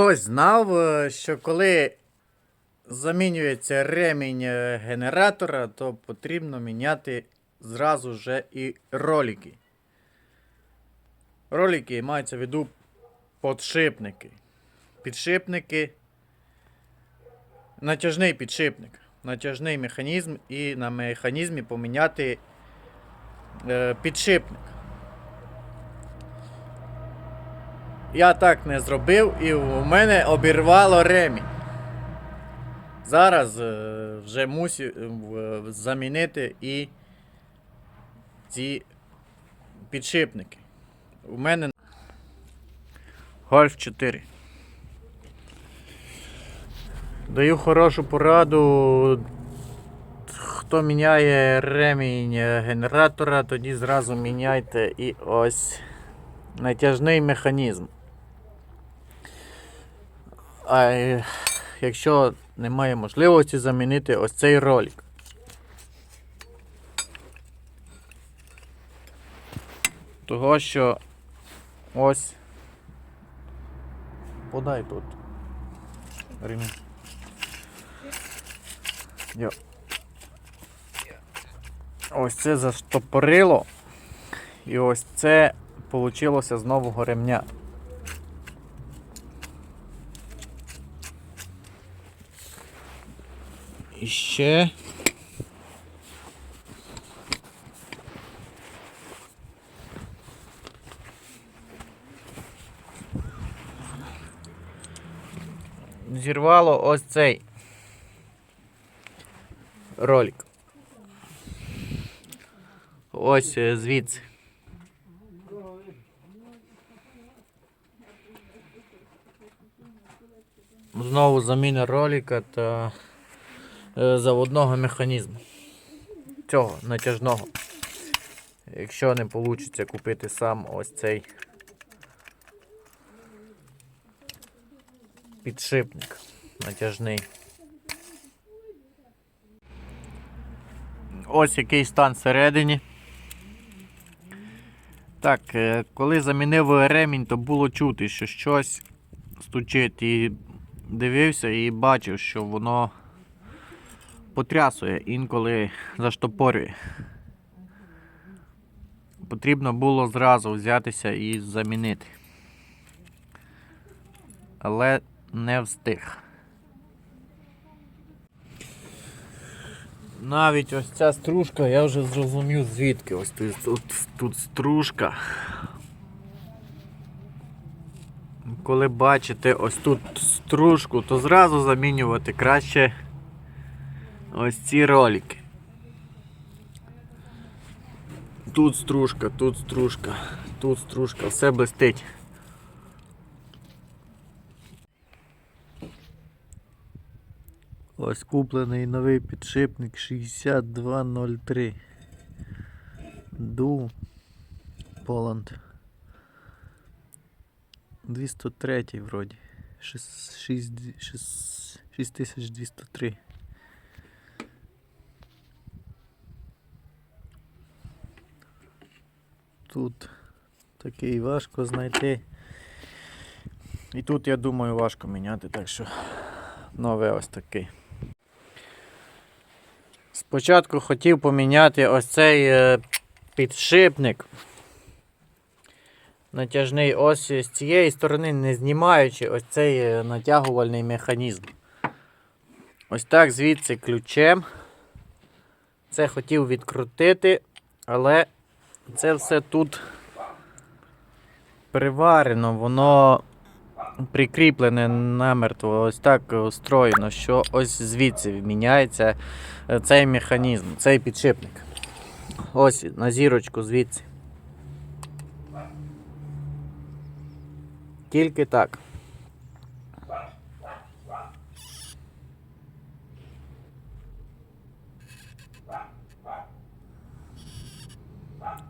Хтось знав, е, що коли замінюється ремінь е, генератора, то потрібно міняти зразу же і ролики. Ролики маються в виду подшипники. Підшипники. Натяжний підшипник. Натяжний механізм і на механізмі поміняти е, підшипник. Я так не зробив і у мене обірвало ремінь. Зараз е, вже мусив е, замінити і ці підшипники. У мене Гольф 4. Даю хорошу пораду. Хто міняє ремінь е, генератора, тоді зразу міняйте і ось натяжний механізм. А якщо немає можливості замінити ось цей ролик. Того що ось подай тут. Ремінь. Ось це заштопорило. І ось це вийшло з нового ремня. І ще. Зірвало ось цей ролик. Ось е, звідси. Знову заміна ролика та заводного механізму. Цього натяжного. Якщо не вийде купити сам ось цей підшипник натяжний. Ось який стан всередині. Так, е, коли замінив ремінь, то було чути, що щось стучить і дивився і бачив, що воно потрясує, інколи заштопорює. Потрібно було зразу взятися і замінити. Але не встиг. Навіть ось ця стружка, я вже зрозумів звідки. Ось тут, тут, стружка. Коли бачите ось тут стружку, то зразу замінювати краще ось ці ролики. Тут стружка, тут стружка, тут стружка, все блистить. Ось куплений новий підшипник 6203. Ду Поланд. 203 вроді. 6203. Тут такий важко знайти. І тут, я думаю, важко міняти, так що нове ось такий. Спочатку хотів поміняти ось цей е, підшипник. Натяжний ось з цієї сторони, не знімаючи ось цей е, натягувальний механізм. Ось так звідси ключем. Це хотів відкрутити, але це все тут приварено, воно прикріплене намертво, ось так устроєно, що ось звідси міняється е, цей механізм, цей підшипник. Ось на зірочку звідси. Тільки так.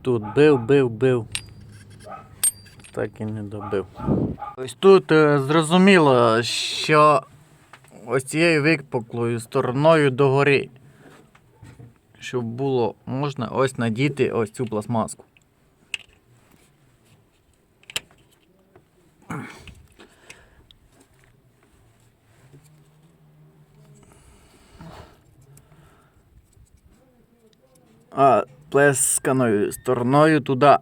Тут бив, бив, бив. Так і не добив. Ось тут е, зрозуміло, що ось цією викпуклою стороною догори, щоб було можна ось надіти ось цю пластмаску. А плесканою стороною туди.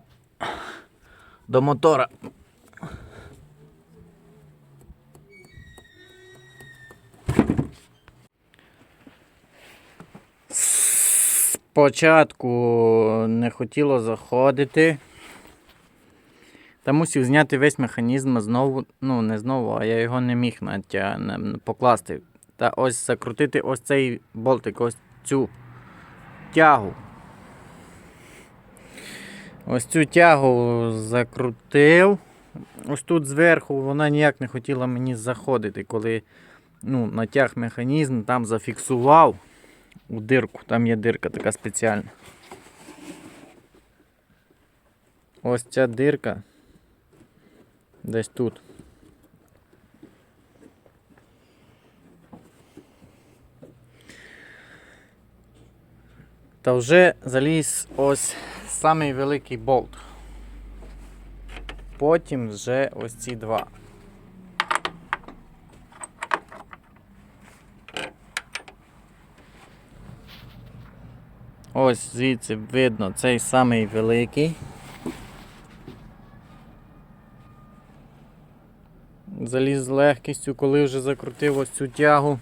До мотора. Спочатку не хотіло заходити. Та мусив зняти весь механізм знову, ну не знову, а я його не міг натя... на- покласти. Та ось закрутити ось цей болтик, ось цю тягу. Ось цю тягу закрутив. Ось тут зверху вона ніяк не хотіла мені заходити, коли ну, натяг механізм, там зафіксував у дирку. Там є дирка така спеціальна. Ось ця дирка. Десь тут. Та вже заліз ось самий великий болт. Потім вже ось ці два. Ось звідси видно цей самий великий. Заліз з легкістю, коли вже закрутив ось цю тягу.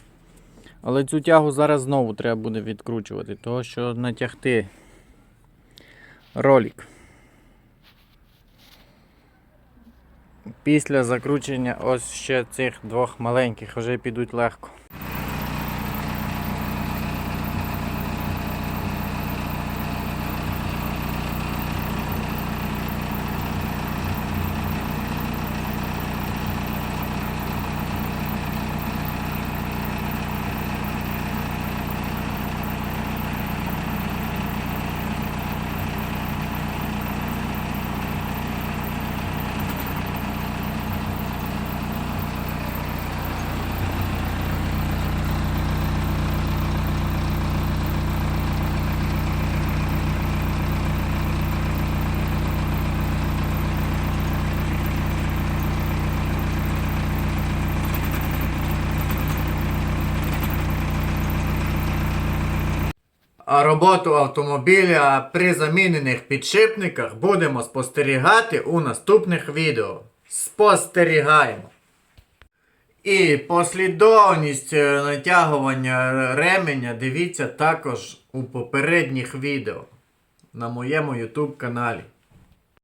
Але цю тягу зараз знову треба буде відкручувати, того що натягти ролик. Після закручення ось ще цих двох маленьких вже підуть легко. Роботу автомобіля при замінених підшипниках будемо спостерігати у наступних відео. Спостерігаємо. І послідовність е, натягування ременя дивіться також у попередніх відео на моєму YouTube каналі.